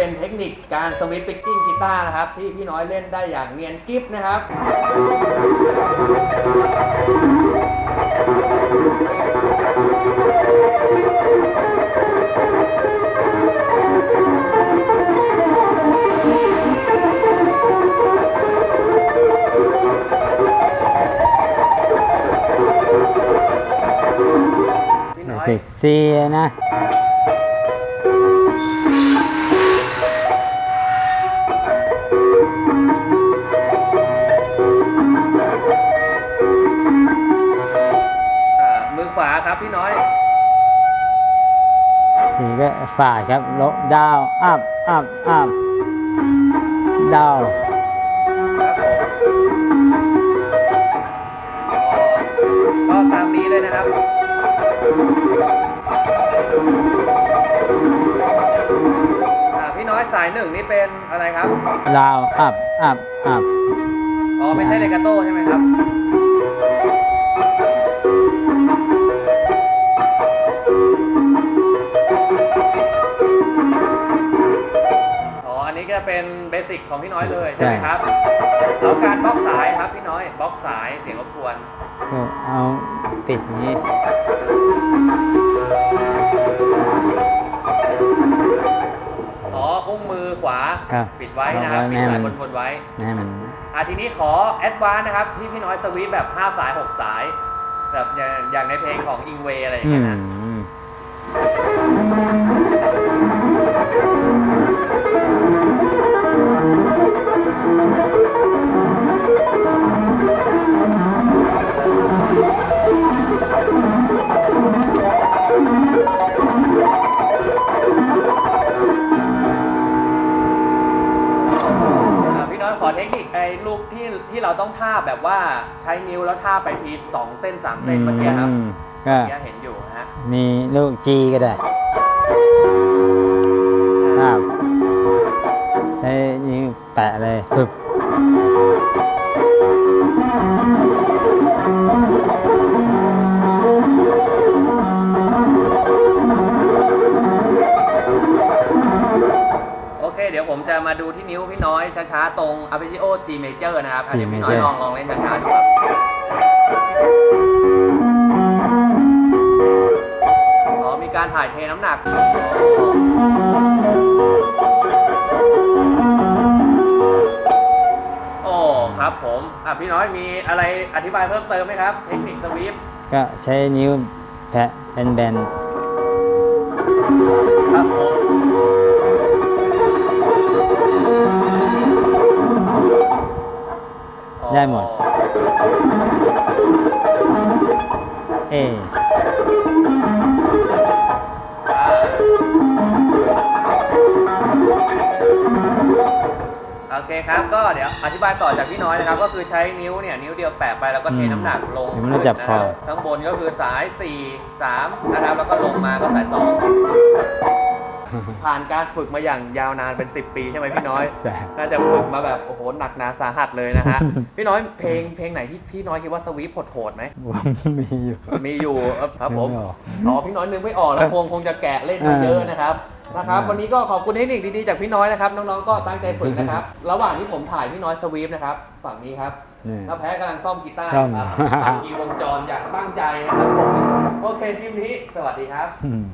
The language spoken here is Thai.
เป็นเทคนิคการสวิตช์ปิกกิ้งกีตาร์นะครับ ที่พี่น้อยเล่นได้อย่างเนียนกิฟนะครับพี่สิซีนะ อ่ามือขวาครับพี่น้อย ทีก็ฝ่ายครับลบดาวอัพอัพอัพดาวครับผมก็ตามนี้เลยนะครับ อ่าพี่น้อยสายหนึ่งนี่เป็นอะไรครับ ดาวอัพอัพอัพอ๋อไม่ใช่เลกาโต้ใช่ไหมครับ อ๋ออันนี้ก็เป็นเบสิกของพี่น้อยเลยใช่ไหมครับแล้วการบล็อกสายครับพี่น้อยบล็อกสายเสียงรบกวนก็เอาปิดอย่างนี้อ๋ออุ้งมือขวาครับปิดไว้นะครับปิดแม่สายมันบนๆไว้ให้มันอะทีนี้ขอแอดวานนะครับที่พี่น้อยสวีทแบบ5สาย6สายแบบอย่างอย่างในเพลงของอิงเวอะไรอย่างอืเงี้ยมนะ เทคนิคไอ้ลูกที่ที่เราต้องท่าบแบบว่าใช้นิ้วแล้วท่าบไปทีสองเส้นสามเส้นเมื่อกี้ครับอืมก็เมื่อกี้เห็นอยู่นะฮะมีลูกจีก็ได้ครับใช้นิ้วแปะเลยปึ๊บ ผมจะมาดูที่นิ้วพี่น้อยช้าๆ ตรง arpeggio G major นะครับอะเดี๋ยวพี่น้อยลองลองเล่นช้าๆดูครับ อ๋อมีการถ่ายเทน้ำหนัก โอ้ครับผมอะพี่น้อยมีอะไรอธิบายเพิ่มเติมไหมครับ เทคนิคสวีปก็ใช้นิ้วแปะเป็นแบน หมด เอโอเคครับ ก็เดี๋ยวอธิบายต่อจากพี่น้อยนะครับ ก็คือใช้นิ้วเนี่ยนิ้วเดียวแปะไปแล้วก็เทอืมน้ำหนักลงเดี๋ยวมันจะจับนะคคอรับข้างบนก็คือสาย 4 3 นะครับ แล้วก็ลงมาก็สาย2 ผ่านการฝึกมาอย่างยาวนานเป็น 10 ปีใช่ไหมพี่น้อยใช่ น่าจะฝึกมาแบบโอ้โหหนักหนาสาหัสเลยนะฮะ พี่น้อยเพลงเพลงไหนที่พี่น้อยคิดว่าสวีปโหดๆไหมว่ามีอยู่ มีอยู่เออครับผมนึกไม่ออก อ๋อพี่น้อยนึกไม่ออกแล้วคงคงจะแกะเล่นมาเยอะนะครับนะครับวันนี้ก็ขอบคุณเทคนิคดีๆจากพี่น้อยนะครับน้องๆก็ตั้งใจฝึกนะครับระหว่างที่ผมถ่ายพี่น้อยสวีปนะครับฝั่งนี้ครับนี่แล้วแพ้กำลังซ่อมกีตาร์ซ่อมครับทำกีวงจรอย่างตั้งใจนะครับผมโอเคทีมนี้สวัสดีครับ อืม